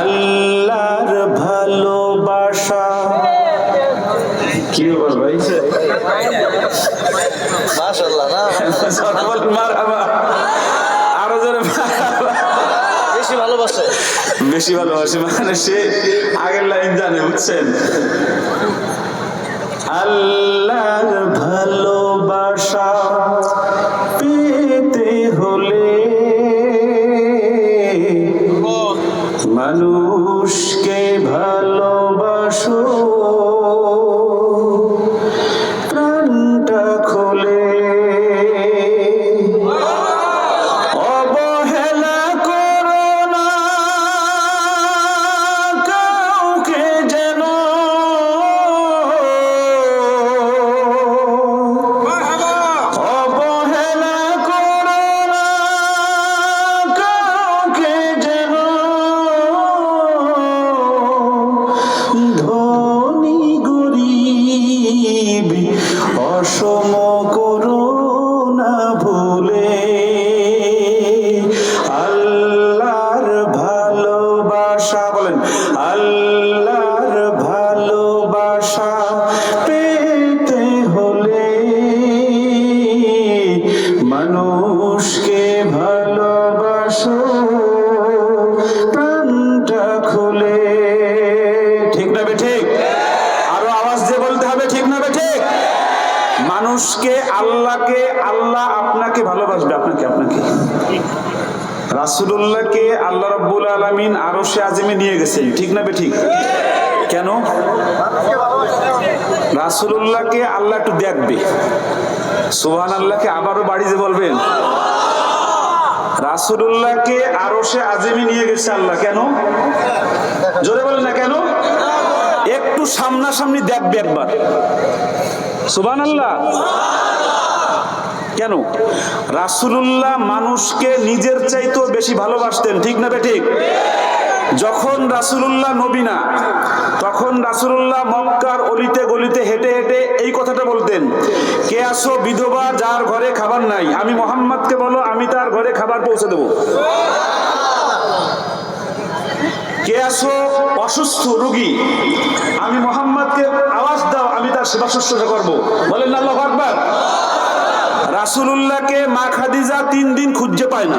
আল্লাহর ভালোবাসা। কি বল ভাই? মাশাআল্লাহ না বল মারহাবা আরও জোরে বেশি ভালোবাসে। বেশি ভালোবাসে মানে সে আগের লাইন জানে বুঝছেন? মানুষকে করো না ভুলে আল্লাহর ভালোবাসা বলেন আল্লাহর ভালোবাসা পেতে হলে মানুষকে ভালোবাসো। মানুষকে আল্লাহকে, আল্লাহ আপনাকে ভালোবাসবে। আপনাকে আপনাকে রাসুলুল্লাহকে আল্লাহ রব্বুল আলমিন আরও সে আজিমে নিয়ে গেছেন। ঠিক না ঠিক? কেন? রাসুলুল্লাহকে আল্লাহ একটু দেখবে। সোহান আল্লাহকে আবারও বাড়িতে বলবেন। রাসুলুল্লাহকে আরও সে আজিমে নিয়ে গেছে আল্লাহ। কেন? জোরে বলেন না কেন? একটু সামনাসামনি দেখবে একবার। সুবান আল্লাহ কেন? রাসুলুল্লাহ মানুষকে নিজের চাইতেও বেশি ভালোবাসতেন, ঠিক না বে ঠিক? যখন রাসুলুল্লাহ নবীনা তখন রাসুলুল্লাহ মক্কার অলিতে গলিতে হেঁটে হেঁটে এই কথাটা বলতেন, কে আসো বিধবা যার ঘরে খাবার নাই, আমি মোহাম্মদকে বলো, আমি তার ঘরে খাবার পৌঁছে দেবো। কে আসো অসুস্থ রুগী, আমি মোহাম্মদকে আওয়াজ দাও আমি সেবা শুশ্রূষা করব। বলেন আল্লাহ আকবার। রাসুলুল্লাহকে মা খাদিজা তিন দিন খুঁজে পায় না।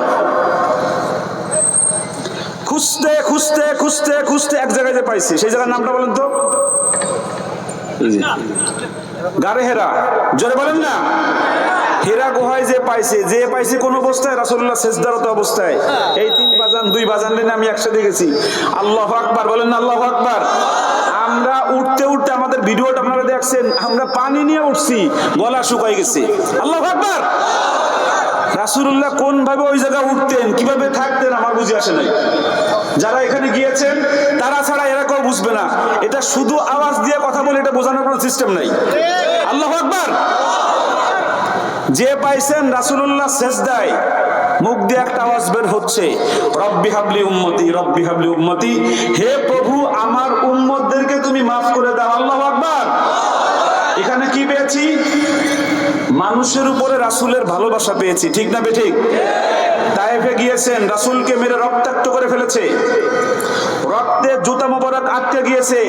খুঁজতে খুঁজতে খুঁজতে খুঁজতে এক জায়গায় যে পাইছে সেই জায়গার নামটা বলেন তো। গারে হেরা। জোরে বলেন না। হেরা গুহায় যে পাইছে যে পাইছে কোন অবস্থায়? রাসূলুল্লাহ সেজদারত অবস্থায়। এই তিন বাজান দুই বাজান আমি একসাথে গেছি। আল্লাহ আকবার বলেন না আল্লাহ আকবার। আমরা উঠতে উঠতে ভিডিওটা আপনারা দেখছেন, আমরা পানি নিয়ে উঠছি, গলা শুকাই গেছে। আল্লাহ আকবার! রাসূলুল্লাহ কোন ভাবে ওই জায়গায় উঠতেন, কীভাবে থাকতেন, আমার বুঝে আসে নাই। যারা এখানে গিয়েছেন, তারা ছাড়া এরা কেউ বুঝবে না। এটা শুধু আওয়াজ দিয়ে কথা বলে এটা বোঝানোর কোনো সিস্টেম নাই। আল্লাহ আকবার! যে পাইছেন রাসূলুল্লাহ সেজদায়, মুখ দিয়ে একটা আওয়াজ বের হচ্ছে, রব্বি হাবলি উম্মতি, রব্বি হাবলি উম্মতি, হে প্রভু, আমার উম্মতদেরকে তুমি মাফ করে দাও আল্লাহ আকবার এখানে কি পেয়েছি মানুষের উপরে রাসূলের ভালোবাসা পেয়েছি, ঠিক না বে ঠিক? তায়েফে গিয়েছেন, রাসূলকে মেরে রক্তাক্ত করে ফেলেছে। রক্তে জুতা মোবারক আটকে গিয়েছে।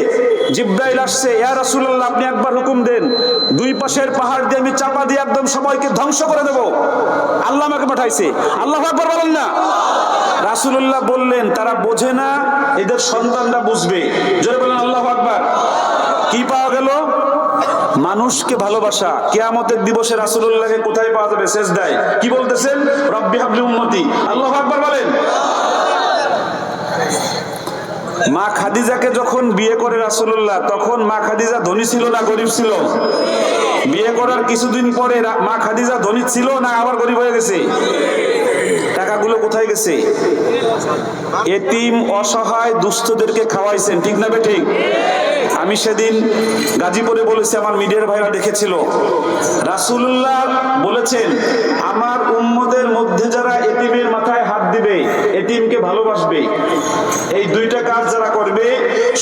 জিব্রাইল আসছে, ইয়া রাসূলুল্লাহ, আপনি একবার হুকুম দেন, দুই পাশের পাহাড় দিয়ে আমি চাপা দিয়ে একদম সবাইকে ধ্বংস করে দেব। আল্লাহ আমাকে পাঠাইছে। আল্লাহ আকবার বলেন না। রাসূলুল্লাহ বললেন, তারা বোঝে না, এদের সন্তানরা বুঝবে। জোরে বলেন আল্লাহ আকবার কি পাওয়া গেল মানুষকে ভালোবাসা। কেয়ামতের দিবসে রাসূলুল্লাহকে কোথায় পাওয়া যাবে? শেষ দেয় কি বলতেছেন? রব্বি হাবলি উম্মতি। আল্লাহ আকবার বলেন। মা খাদিজাকে যখন বিয়ে করে রাসুল্লাহ তখন মা খাদিজা ধনী ছিল না গরিব ছিল? বিয়ে করার কিছুদিন পরে মা খাদিজা ধনী ছিল না আবার গরিব হয়ে গেছে? টাকাগুলো কোথায় গেছে? এতিম অসহায় দুস্থদেরকে খাওয়াইছেন, ঠিক না বে ঠিক? আমি সেদিন গাজীপুরে বলেছি, আমার মিডিয়ার ভাইরা দেখেছিল। রাসুল্লাহ বলেছেন, আমার উম্মদের মধ্যে যারা এটিমের মাথায় হাত দিবে এটিমকে ভালোবাসবে। এই দুইটা কাজ যারা করবে,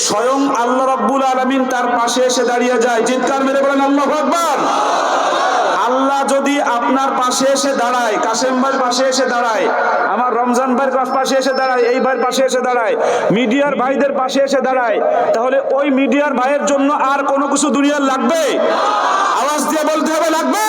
স্বয়ং আল্লাহ রাব্বুল আলমিন তার পাশে এসে দাঁড়িয়ে যায়। চিৎকার মেরে বলেন, আল্লাহ আকবার! আল্লাহ যদি আপনার পাশে এসে দাঁড়ায়, কাশেম ভাই পাশে এসে দাঁড়ায়, আমার রমজান ভাইয়ের পাশে এসে দাঁড়ায়, এই ভাইয়ের পাশে এসে দাঁড়ায়, মিডিয়ার ভাইদের পাশে এসে দাঁড়ায়, তাহলে ওই মিডিয়ার ভাইয়ের জন্য আর কোনো কিছু দুনিয়ার লাগবে? আওয়াজ দিয়ে বলতে হবে, লাগবে?